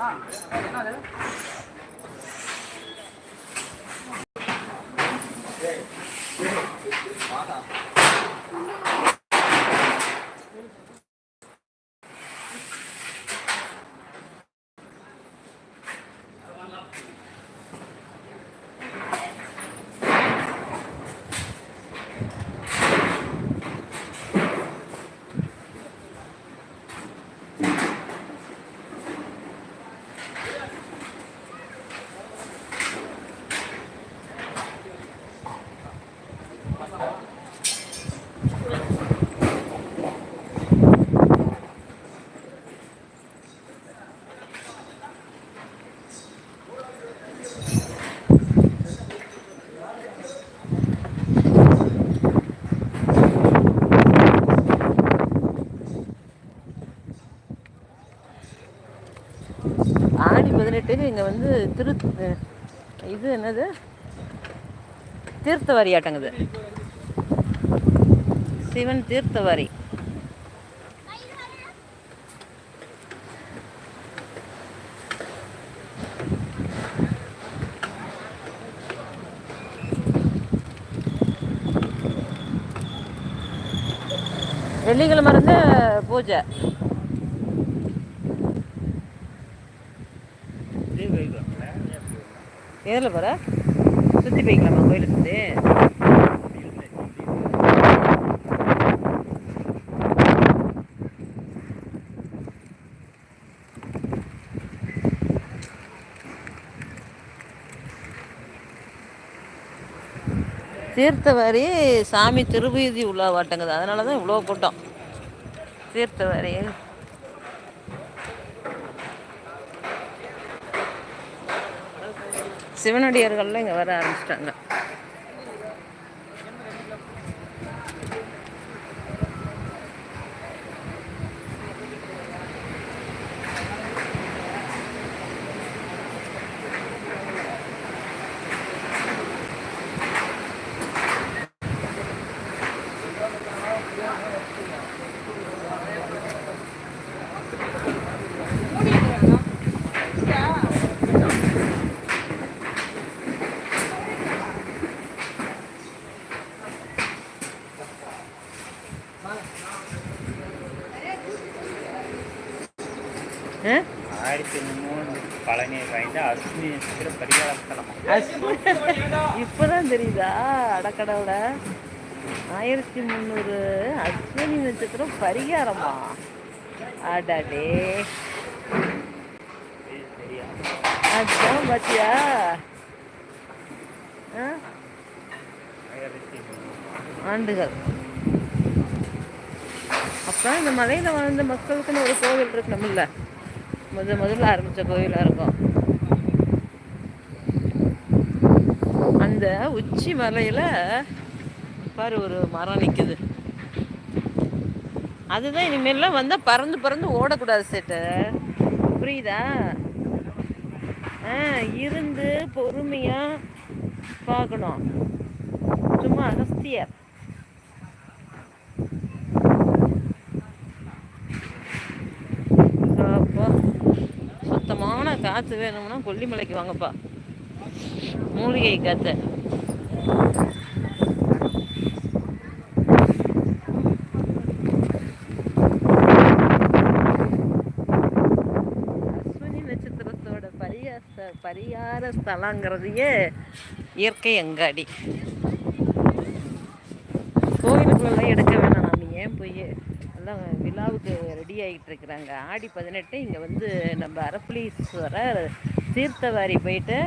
ஆடி பதினெட்டுக்கு இங்கே வந்து திரு இது என்னது? தீர்த்தவாரி ஆட்டங்குது சிவன் தீர்த்தவாரி. வெள்ளிக்கிழமை இருந்து பூஜை. எதில் போகிற சுற்றி போய்க்கலாமா கோயிலை சுற்றி தீர்த்தவாரி சாமி திருவீதி உலா வாட்டங்குது. அதனால தான் இவ்வளோ கூட்டம். தீர்த்தவாரி. சிவனடியார்கள்லாம் இங்கே வர ஆரம்பிச்சிட்டாங்க. ஆயிரத்தி முந்நூறு பழனி வாங்கிட்டு அஸ்வினி நட்சத்திர பரிகார ஸ்தலம் அஸ்வினி இப்பதான் தெரியுதா? அடக்கடவுல ஆயிரத்தி முந்நூறு அஸ்வினி நட்சத்திரம் பரிகாரமா? அடடே. அதான் பாத்தியா? ஆண்டுகள். அப்போ இந்த மலையில் வாழ்ந்த மக்களுக்குன்னு ஒரு கோவில் இருக்கணும்ல முத முதல்ல ஆரம்பித்த கோவிலாக இருக்கும். அந்த உச்சி மலையில் பாரு ஒரு மரம் நிற்குது அதுதான் இனிமேல்லாம் வந்தால் பறந்து பறந்து ஓடக்கூடாது சேட்டு. புரியுதா? ஆ இருந்து பொறுமையாக பார்க்கணும். சும்மா அகஸ்தியர் அப்பா சுத்தமான காற்று வேணும்னா கொல்லிமலைக்கு வாங்கப்பா. மூலிகை காற்று அஸ்வினி நட்சத்திரத்தோட பரியாச பரிகார ஸ்தலங்கிறதையே இயற்கை அங்காடி. கோயிலுக்குள்ளெல்லாம் எடுக்க வேணாம் நாம ஏன் போய் எல்லாம் விழாவுக்கு ரெடி ஆகிட்டு இருக்கிறாங்க. ஆடி பதினெட்டு இங்கே வந்து நம்ம அரப்புலீஸ்வரர் தீர்த்தவாரி போயிட்டு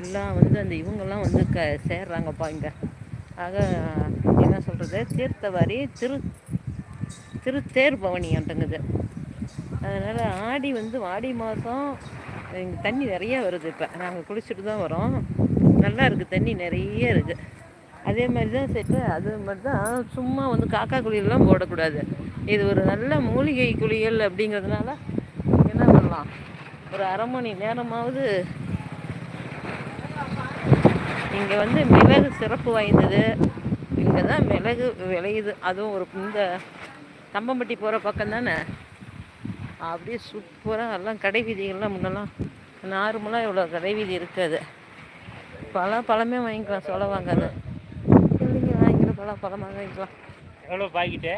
எல்லாம் வந்து அந்த இவங்கெல்லாம் வந்து க சேர்றாங்கப்பா இங்கே. ஆக என்ன சொல்கிறது தீர்த்தவாரி திரு திருத்தேர் பவனியாட்டங்குது அதனால் ஆடி வந்து ஆடி மாதம் இங்கே தண்ணி நிறைய வருது இப்போ. நாங்கள் குளிச்சுட்டு தான் வரோம். நல்லா இருக்குது தண்ணி நிறைய இருக்குது அதே மாதிரி தான் செட்டு அது மாதிரி தான் சும்மா வந்து காக்கா குளியல்லாம் போடக்கூடாது. இது ஒரு நல்ல மூலிகை குளியல் அப்படிங்கிறதுனால என்ன பண்ணலாம்? ஒரு அரை மணி நேரமாவது இங்கே வந்து மிளகு சிறப்பு வாய்ந்தது. இங்கே தான் மிளகு விளையுது. அதுவும் ஒரு இந்த தம்பம்பட்டி போகிற பக்கம் தானே? அப்படியே சூப்பராக எல்லாம் கடை வீதிகள்லாம் முன்னெல்லாம் நார்மலாக இவ்வளோ கடை வீதி இருக்காது. பழம் பழமே வாங்கிக்கலாம் சொல்ல வாங்காது. இல்லைங்க பழம் வாங்கிக்கலாம். எவ்வளோ பாக்கெட்டு